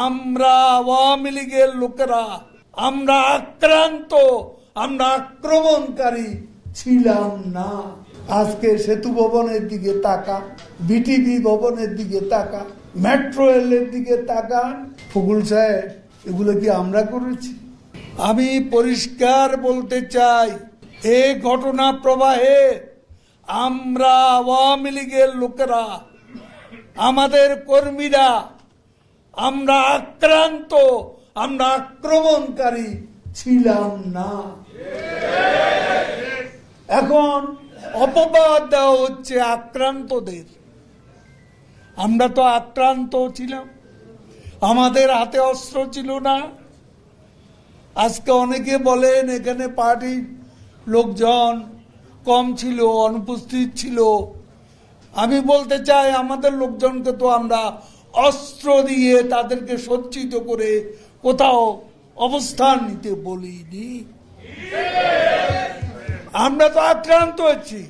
আমরা আওয়ামী লীগের লোকেরা, আমরা আক্রান্ত, আমরা আক্রমণকারী ছিলাম না। আজকে সেতু ভবনের দিকে তাকা, বিটিভি ভবনের দিকে তাকা, মেট্রো রেলের দিকে তাকা। ফকুল সাহেব, এগুলো কি আমরা করেছি? আমি পরিষ্কার বলতে চাই, এ ঘটনা প্রবাহে আমরা আওয়ামী লীগের লোকেরা, আমাদের কর্মীরা আমরা আক্রান্ত, আমরা আক্রমণকারী ছিলাম না। এখন অপবাদ দেওয়া হচ্ছে আক্রান্তদের। আমরা তো আক্রান্ত ছিলাম। আমাদের হাতে অস্ত্র ছিল না। আজকে অনেকে বলেন, এখানে পার্টির লোকজন কম ছিল, অনুপস্থিত ছিল। আমি বলতে চাই, আমাদের লোকজনকে তো আমরা অস্ত্র দিয়ে তাদেরকে সজ্জিত করে কোথাও অবস্থান নিতে বলিনি। আমরা তো আক্রান্ত হচ্ছি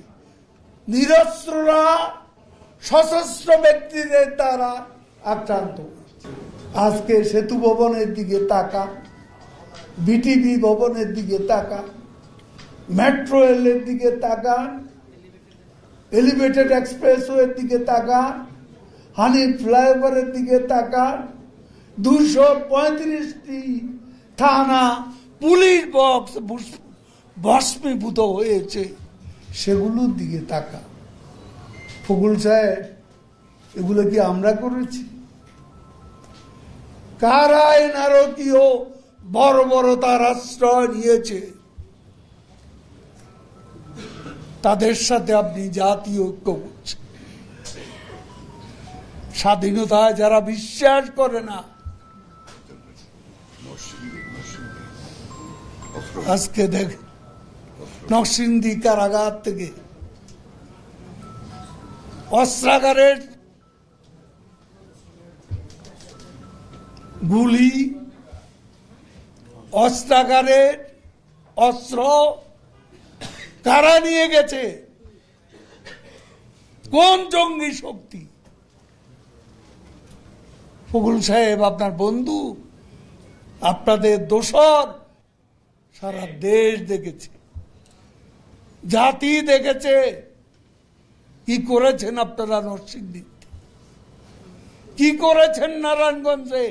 নিরস্ত্ররা, সশস্ত্র ব্যক্তিদের দ্বারা আক্রান্ত আজকে সেতু ভবনের দিকে তাকা বিটিভি ভবনের দিকে তাকা মেট্রো রেলের দিকে তাকা এলিভেটেড এক্সপ্রেসওয়ের দিকে তাকা হানি ফ্লাইওভারের দিকে তাকা দুশো পঁয়ত্রিশটি থানা পুলিশ বক্স ভুস- ভস্মীভূত হয়েছে। সেগুলোর দিকে তাকা ফকুল সাহেব, এগুলো কি আমরা করেছি? নারকীয় বড় বড় তার আশ্রয় নিয়েছে। তাদের সাথে আপনি জাতীয় ঐক্য করছেন। স্বাধীনতায় যারা বিশ্বাস করে না। আজকে দেখ, নরসিংদী কারাগার থেকে অস্ত্রাগারের গুলি, অস্ত্রাগারের অস্ত্র কারা নিয়ে গেছে? কোন জঙ্গি শক্তি? ফগুল সাহেব, আপনার বন্ধু, আপনাদের দোসর সারা দেশ দেখেছে, জাতি দেখেছে, কি করেছেন আপনারা নরসিংদীতে? কি করেছেন নারায়ণগঞ্জে?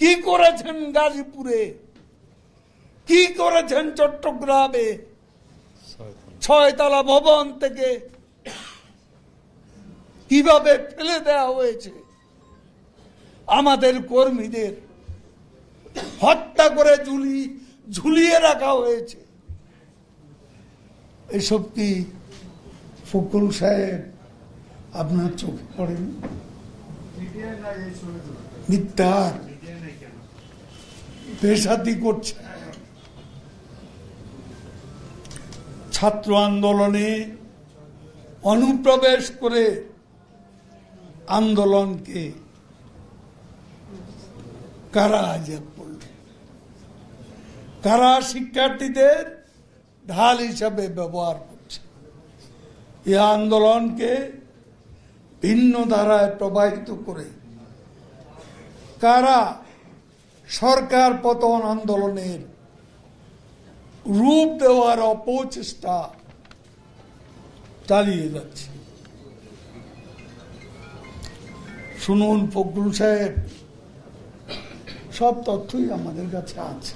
কি করেছেন গাজীপুরে? কি করেছেন চট্টগ্রামে? ছয়তলা ভবন থেকে কীভাবে ফেলে দেওয়া হয়েছে? আমাদের কর্মীদের হত্যা করে ঝুলি, ঝুলিয়ে রাখা হয়েছে। এসব কি ফকুল সাহেব আপনার চোখে পড়েন? মিথ্যার পেশাতি করছে। ছাত্র আন্দোলনে অনুপ্রবেশ করে আন্দোলনকে কারা আজাদ করল কারা শিক্ষার্থীদের ঢাল হিসাবে ব্যবহার করছে? এ আন্দোলনকে ভিন্ন ধারায় প্রবাহিত করে কারা সরকার পতন আন্দোলনের রূপ দেওয়ার অপচেষ্টা চালিয়ে যাচ্ছে? শুনুন ফখরুল সাহেব। সব তথ্যই আমাদের কাছে আছে।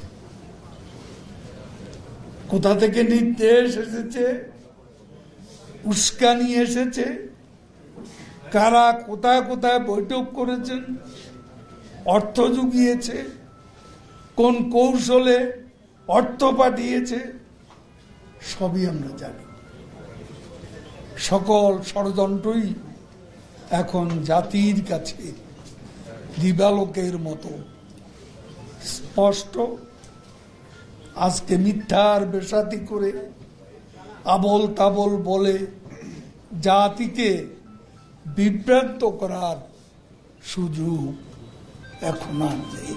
কোথা থেকে নির্দেশ এসেছে? উস্কানি এসেছে? কারা কোথায় কোথায় বৈঠক করেছেন? অর্থ জুগিয়েছে? কোন কৌশলে অর্থ পাঠিয়েছে? সবই আমরা জানি। সকল ষড়যন্ত্রই এখন জাতির কাছে দিবালোকের মতো। স্পষ্ট। আজকে মিথ্যার বেসাতি করে আবল তাবল বলে জাতিকে বিভ্রান্ত করার সুযোগ এখন আর নেই।